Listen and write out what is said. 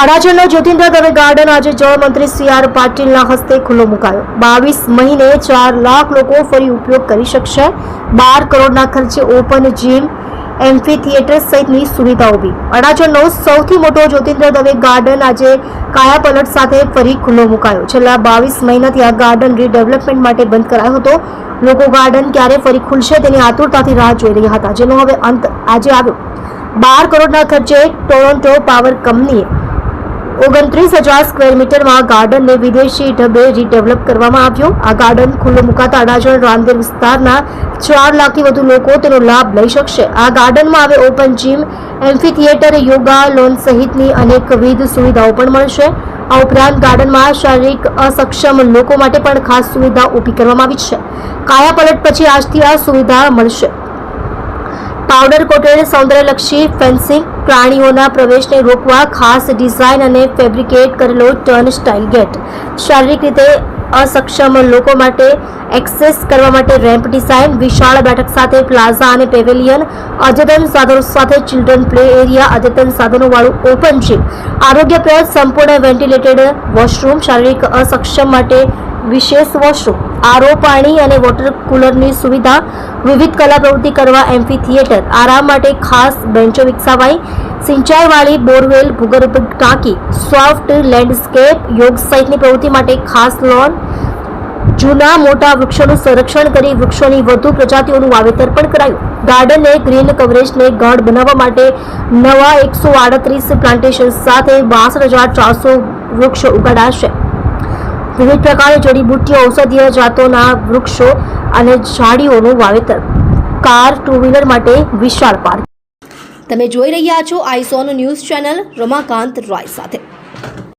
અડાજણનો Jyotindra Dave garden આજે જળમંત્રી C R પાટીલના હસ્તે ખુલ્લો મુકાયો. બાવીસ મહિને ચાર લાખ લોકો ફરી ઉપયોગ કરી શકશે. બાર કરોડના ખર્ચે ઓપન જીમ, એમ્ફી થિયેટર સહિતની સુવિધા ઊભી. અડાજણનો સૌથી મોટો જ્યોતિન્દ્ર દવે ગાર્ડન આજે કાયાપલટ સાથે ફરી ખુલ્લો મુકાયો. છેલ્લા બાવીસ મહિનાથી આ ગાર્ડન રીડેવલપમેન્ટ માટે બંધ કરાયો હતો. લોકો ગાર્ડન ક્યારે ફરી ખુલશે તેની આતુરતાથી રાહ જોઈ રહ્યા હતા. જેનો હવે અંત આજે આવ્યો. બાર કરોડના ખર્ચે ટોરોન્ટો પાવર કંપનીએ ઓગણત્રીસ હજાર સ્ક્વેર મીટરમાં ગાર્ડનને વિદેશી ઢબે રીડેવલપ કરવામાં આવ્યું. આ ગાર્ડન ખુલ્લું મુકાતા અડાજણ, રાંદેર વિસ્તારના ચાર લાખથી વધુ લોકો તેનો લાભ લઈ શકશે. આ ગાર્ડનમાં હવે open gym amphitheatre yoga lawn સહિતની અનેકવિધ સુવિધાઓ પણ મળશે. આ ઉપરાંત ગાર્ડનમાં શારીરિક અસક્ષમ લોકો માટે પણ ખાસ સુવિધા ઊભી કરવામાં આવી છે. કાયાપલટ પછી આજથી આ સુવિધા મળશે. પાવડર કોટેડ સૌંદર્યલક્ષી ફેન્સિંગ પ્રાણીઓના પ્રવેશને રોકવા ખાસ ડિઝાઇન અને ફેબ્રિકેટ કરેલો ટર્ન સ્ટાઇલ ગેટ. શારીરિક રીતે અસક્ષમ લોકો માટે એક્સેસ કરવા માટે રેમ્પ ડિઝાઇન, વિશાળ બેઠક સાથે પ્લાઝા અને પેવેલિયન, અદ્યતન સાધનો સાથે ચિલ્ડ્રન પ્લે એરિયા, અદ્યતન સાધનોવાળું ઓપન જીમ, આરોગ્યપ્રદ સંપૂર્ણ વેન્ટિલેટેડ વોશરૂમ, શારીરિક અસક્ષમ માટે વિશેષ વોશરૂમ આરો પાણી અને વોટર કુલરની સુવિધા, વિવિધ કલા પ્રવૃત્તિ કરવા એમ્ફી થિયેટર આરામ માટે ખાસ બેન્ચો વિકસાવાઈ, સિંચાઈવાળી બોરવેલ, ભૂગર્ભ ટાંકી, સોફ્ટ લેન્ડસ્કેપ યોગ સહિતની પ્રવૃત્તિ માટે ખાસ લોન, જૂના મોટા વૃક્ષોનું સંરક્ષણ કરી વૃક્ષોની વધુ પ્રજાતિઓનું વાવેતર પણ કરાયું. ગાર્ડનને ગ્રીન કવરેજને ગાઢ બનાવવા માટે નવા એકસો આડત્રીસ પ્લાન્ટેશન સાથે બાસઠ હજાર ચારસો વૃક્ષો ઉગાડાશે. વિવિધ પ્રકારે જડીબુટ્ટીઓ ઔષધીય જાતોના વૃક્ષો અને ઝાડીઓનું વાવેતર. કાર ટુ વ્હીલર માટે વિશાળ પાર્ક. તમે જોઈ રહ્યા છો આઈસોન ન્યૂઝ ચેનલ રમાકાંત રોય સાથે.